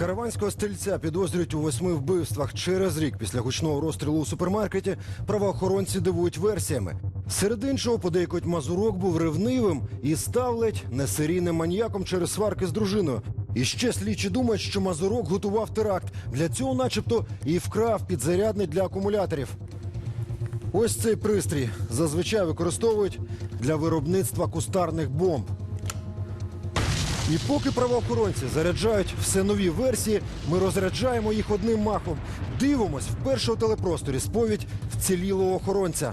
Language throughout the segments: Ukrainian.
Караванського стрільця підозрюють у восьми вбивствах. Через рік після гучного розстрілу у супермаркеті правоохоронці дивують версіями. Серед іншого подейкують Мазурок був ревнивим і став ледь маніяком через сварки з дружиною. І ще слідчі думають, що Мазурок готував теракт. Для цього, начебто, і вкрав підзарядний для акумуляторів. Ось цей пристрій зазвичай використовують для виробництва кустарних бомб. І поки правоохоронці заряджають все нові версії, ми розряджаємо їх одним махом. Дивимось вперше у телепросторі сповідь вцілілого охоронця.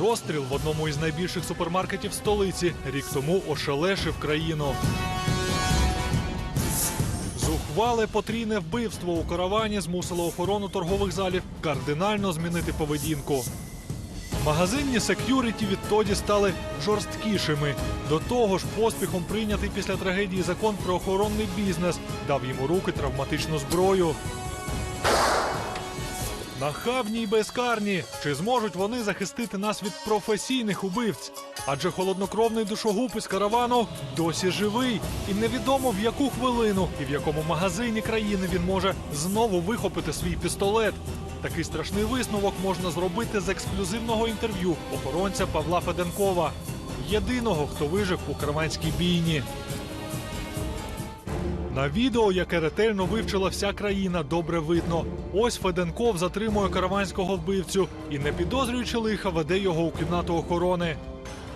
Розстріл в одному із найбільших супермаркетів столиці рік тому ошелешив країну. Зухвале потрійне вбивство у каравані змусило охорону торгових залів кардинально змінити поведінку. Магазинні сек'юріті відтоді стали жорсткішими. До того ж, поспіхом прийнятий після трагедії закон про охоронний бізнес дав їм у руки травматичну зброю. Нахабні й безкарні. Чи зможуть вони захистити нас від професійних убивць? Адже холоднокровний душогуб із каравану досі живий, і невідомо в яку хвилину і в якому магазині країни він може знову вихопити свій пістолет. Такий страшний висновок можна зробити з ексклюзивного інтерв'ю охоронця Павла Феденкова, єдиного, хто вижив у караванській бійні. На відео, яке ретельно вивчила вся країна, добре видно. Ось Феденков затримує караванського вбивцю і, не підозрюючи лиха, веде його у кімнату охорони.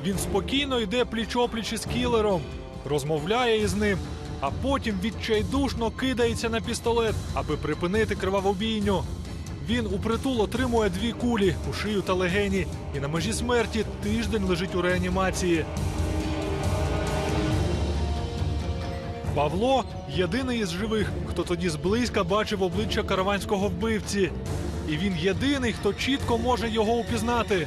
Він спокійно йде пліч-опліч із кілером, розмовляє із ним, а потім відчайдушно кидається на пістолет, аби припинити кривавобійню. Він упритул отримує дві кулі у шию та легені і на межі смерті тиждень лежить у реанімації. Павло єдиний із живих, хто тоді зблизька бачив обличчя караванського вбивці. І він єдиний, хто чітко може його упізнати.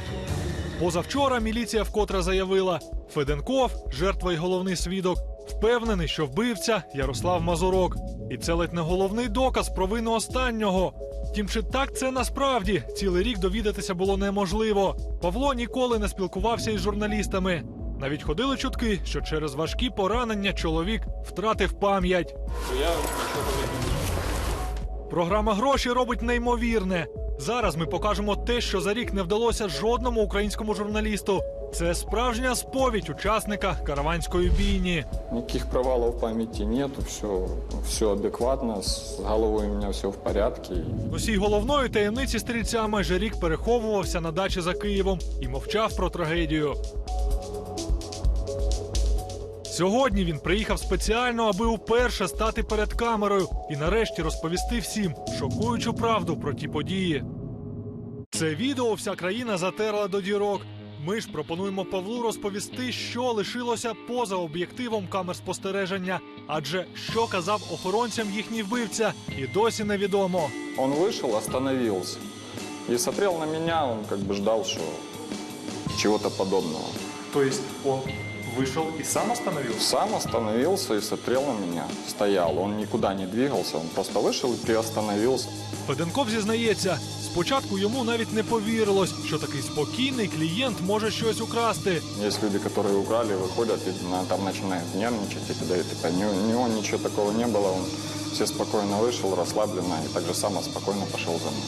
Позавчора міліція вкотре заявила: Феденков, жертва й головний свідок, впевнений, що вбивця Ярослав Мазурок. І це ледь не головний доказ про вину останнього. Тім чи так це насправді цілий рік довідатися було неможливо. Павло ніколи не спілкувався із журналістами. Навіть ходили чутки, що через важкі поранення чоловік втратив пам'ять. Програма гроші робить неймовірне. Зараз ми покажемо те, що за рік не вдалося жодному українському журналісту. Це справжня сповідь учасника караванської бійні. Никаких провалов в памяти нету, все, все адекватно, с головой у меня все в порядке. Усій головної таємниці стрільця майже рік переховувався на дачі за Києвом і мовчав про трагедію. Сьогодні він приїхав спеціально, аби уперше стати перед камерою і нарешті розповісти всім шокуючу правду про ті події. Це відео вся країна затерла до дірок. Ми ж пропонуємо Павлу розповісти, що лишилося поза об'єктивом камер спостереження. Адже що казав охоронцям їхній вбивця, і досі невідомо. Он вышел, остановился и смотрел на меня, он как бы ждал, что чего-то подобного. То есть он вышел и сам остановился? Сам остановился и смотрел на меня, стоял, он никуда не двигался, он просто вышел и приостановился. Феденков зізнається, спочатку йому навіть не повірилось, що такий спокійний клієнт може щось украсти. Есть люди, которые украли, выходят и на- там начинают нервничать и т.д. и т.п. Ни у него ничего такого не было, он все спокойно вышел, расслабленно и так же само спокойно пошел за мной.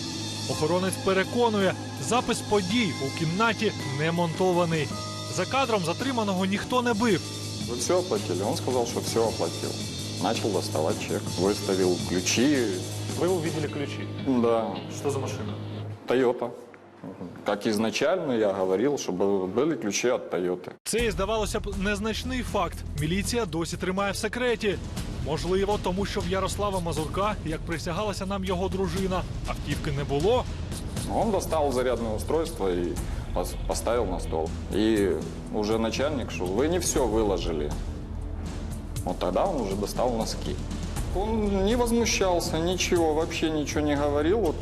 Охоронець переконує, запис подій у кімнаті не монтований. За кадром затриманого ніхто не бив. Вы все оплатили? Он сказал, что все оплатил. Начал доставать чек, выставил ключи. Ви увидели ключі. Да, Що за машина? Тойота. Как изначально я говорил, чтобы были ключи от Тойоты. Цей, здавалося б, незначний факт. Міліція досі тримає в секреті. Можливо, тому що в Ярослава Мазурка, як присягалася нам його дружина, автівки не було. Он достал зарядное устройство и пос- поставил на стол. И уже начальник, что вы не все выложили. Вот тогда он уже достал носки. Он не возмущался, ничего, вообще ничего не говорил. Вот,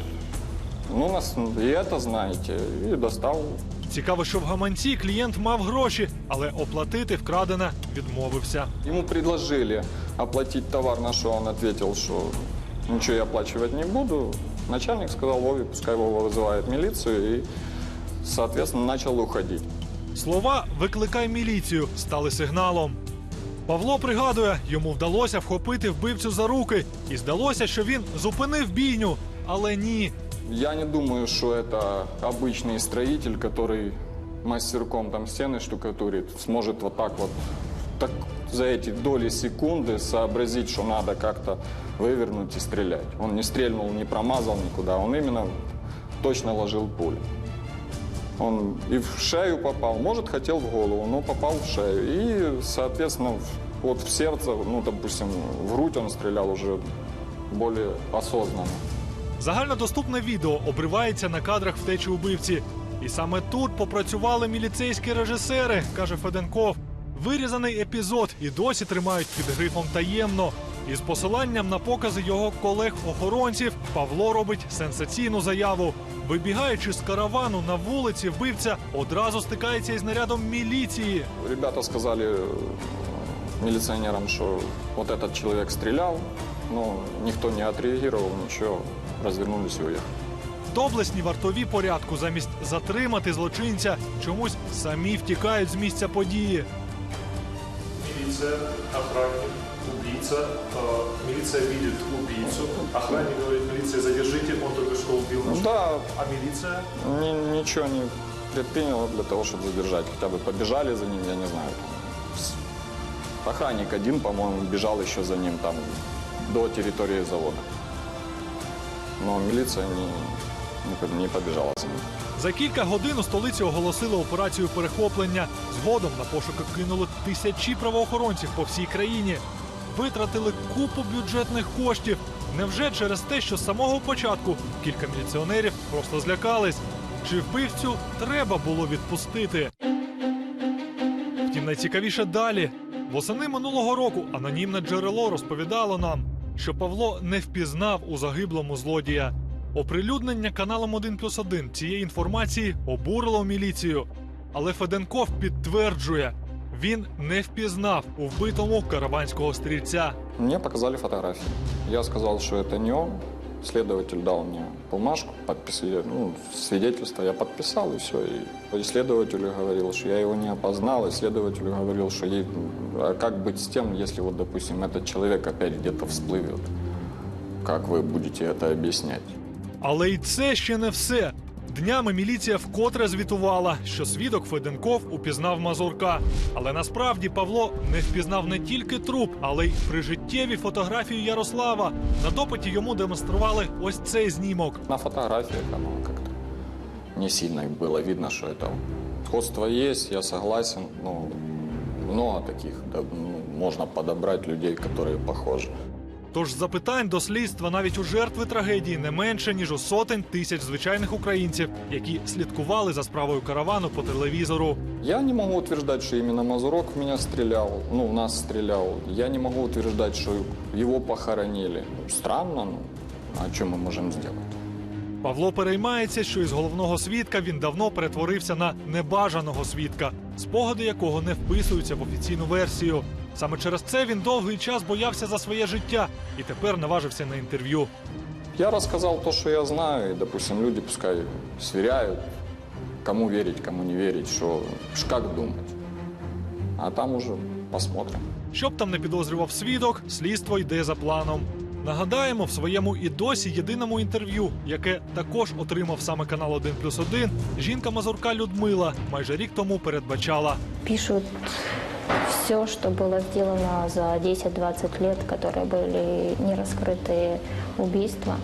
ну, нас, и это знаете. И достал Цікаво, що в гаманці клієнт мав гроші, але оплатити вкрадене відмовився. Ему предложили оплатить товар, на что он ответил, что ничего я оплачивать не буду. Начальник сказал Вове, пускай Вова вызывает милицию и соответственно, начал уходить. Слова Викликай міліцію стали сигналом. Павло пригадує, йому вдалося вхопити вбивцю за руки, і здалося, що він зупинив бійню. Але ні. Я не думаю, что это обычный строитель, который мастерком там стены штукатурит, сможет вот так вот так, за эти доли секунды сообразить, что надо как-то вывернуть и стрелять. Он не стрельнул, не промазал никуда, он именно точно ложил пулю. Он и в шею попал, может, хотел в голову, но попал в шею. И, соответственно, вот в сердце, ну, допустим, в грудь он стрелял уже более осознанно. Загальнодоступне відео обривається на кадрах втечі убивці. І саме тут попрацювали міліцейські режисери, каже Феденков. Вирізаний епізод і досі тримають під грифом таємно. Із посиланням на покази його колег-охоронців Павло робить сенсаційну заяву. Вибігаючи з каравану на вулиці, вбивця одразу стикається із нарядом міліції. Ребята сказали э, милиционерам, что вот этот человек стрелял, но никто не отреагировал, ничего, развернулись и уехали. Доблесні вартові порядку замість затримати злочинця чомусь самі втікають з місця події. Милиция, охранник, убийца. Э, Милиция видит убийцу. Охранник говорит, милиция, задержите, он только что убил Ну нашу. да, А милиция? ни- ничего не предприняло для того, чтобы задержать. Хотя бы побежали за ним, я не знаю. там, с- Охранник один, по-моему, бежал еще за ним там до территории завода. Но милиция не, не по- не побежала за ним. За кілька годин у столиці оголосили операцію перехоплення. Згодом на пошуки кинули тисячі правоохоронців по всій країні. Витратили купу бюджетних коштів. Невже через те, що з самого початку кілька міліціонерів просто злякались? Чи вбивцю треба було відпустити? Втім, найцікавіше далі. Восени минулого року анонімне джерело розповідало нам, що Павло не впізнав у загиблому злодія. Оприлюднення каналом 1 плюс 1 цієї інформації обурило міліцію. Але Феденков підтверджує, він не впізнав у вбитому караванського стрільця. Мне показали фотографии. Я сказал, что это не он. Следователь дал мне бумажку, подпис, я, ну, свидетельство я подписал, и все. И следователю говорил, что я его не опознал, и следователю говорил, что ей, а как быть с тем, если вот, допустим, этот человек опять где-то всплывет? Как вы будете это объяснять? Але й це ще не все. Днями міліція вкотре звітувала, що свідок Феденков упізнав Мазурка. Але насправді Павло не впізнав не тільки труп, але й прижиттєві фотографії Ярослава. На допиті йому демонстрували ось цей знімок. На фотографиях оно как-то не сильно было видно, что это он. Сходство есть, я согласен, но много таких, да, ну, можно подобрать людей, которые похожи. Тож запитань до слідства навіть у жертви трагедії не менше ніж у сотень тисяч звичайних українців, які слідкували за справою каравану по телевізору. Я не могу утверждать, что именно Мазурок в меня стрелял, ну, в нас стрелял. Я не могу утверждать, что его похоронили. Странно, ну, а что мы можем сделать? Павло переймається, що із головного свідка він давно перетворився на небажаного свідка, спогади якого не вписуються в офіційну версію. Саме через це він довгий час боявся за своє життя і тепер наважився на інтерв'ю. Я рассказал то, что я знаю, и, допустим, люди пускай сверяют, кому верить, кому не верить, что, ш- как думать. А там уже посмотрим. Щоб там не підозрював свідок, слідство йде за планом. Нагадаємо, в своєму і досі єдиному інтерв'ю, яке також отримав саме канал 1 плюс 1, жінка Мазурка Людмила майже рік тому передбачала. пишут все, что было сделано за 10-20 лет, которые были не раскрытые убийства.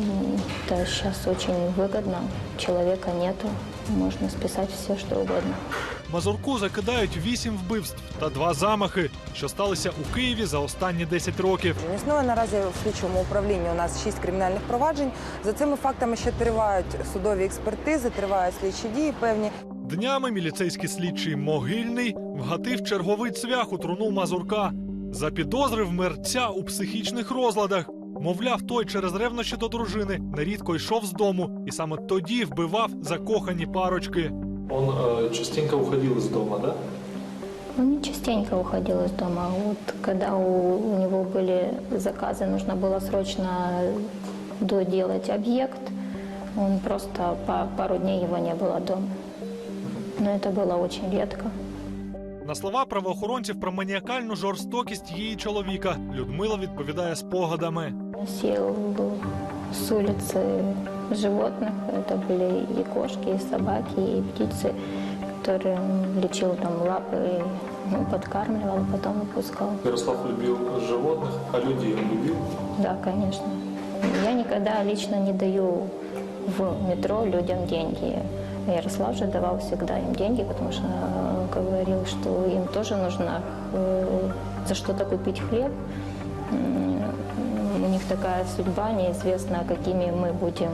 М, Это сейчас очень выгодно. Человека нету. Можно списать все, что угодно. Мазурку закидають вісім вбивств та два замахи, що сталися у Києві за останні 10 років. Існує наразі в слідчому управлінні у нас шість кримінальних проваджень. За цими фактами ще тривають судові експертизи, тривають слідчі дії певні. Днями міліцейський слідчий могильний вгатив черговий цвях у труну Мазурка. Запідозрив мерця у психічних розладах. Мовляв, той через ревнощі до дружини нерідко йшов з дому і саме тоді вбивав закохані парочки. Он э, частенько уходил из дома, да? Он не частенько уходил из дома. Вот когда у, у него были заказы, нужно было срочно доделать объект. Он просто по пару дней его не было дома. Но это было очень редко. На слова правоохоронців про маніакальну жорстокість її чоловіка Людмила відповідає спогадами. Носил с улицы животных. Это были и кошки, и собаки, и птицы, которые он лечил там лапы, ну, подкармливал, потом выпускал. Ярослав любил животных, а людей он любил? Да, конечно. Я никогда лично не даю в метро людям деньги. Ярослав же давал всегда им деньги, потому что э, говорил, что им тоже нужно э, за что-то купить хлеб. М, У них такая судьба, неизвестно, какими мы будем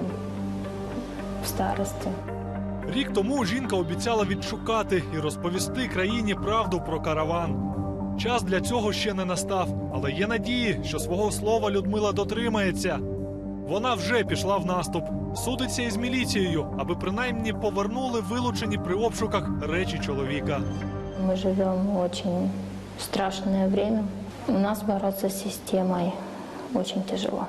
в старости. Рік тому жінка обіцяла відшукати і розповісти країні правду про караван. Час для цього ще не настав, але є надії, що свого слова Людмила дотримається. Вона вже пішла в наступ, судиться із міліцією, аби принаймні повернули вилучені при обшуках речі чоловіка. Ми живемо в очень страшне время. У нас бороться з системою дуже тяжело.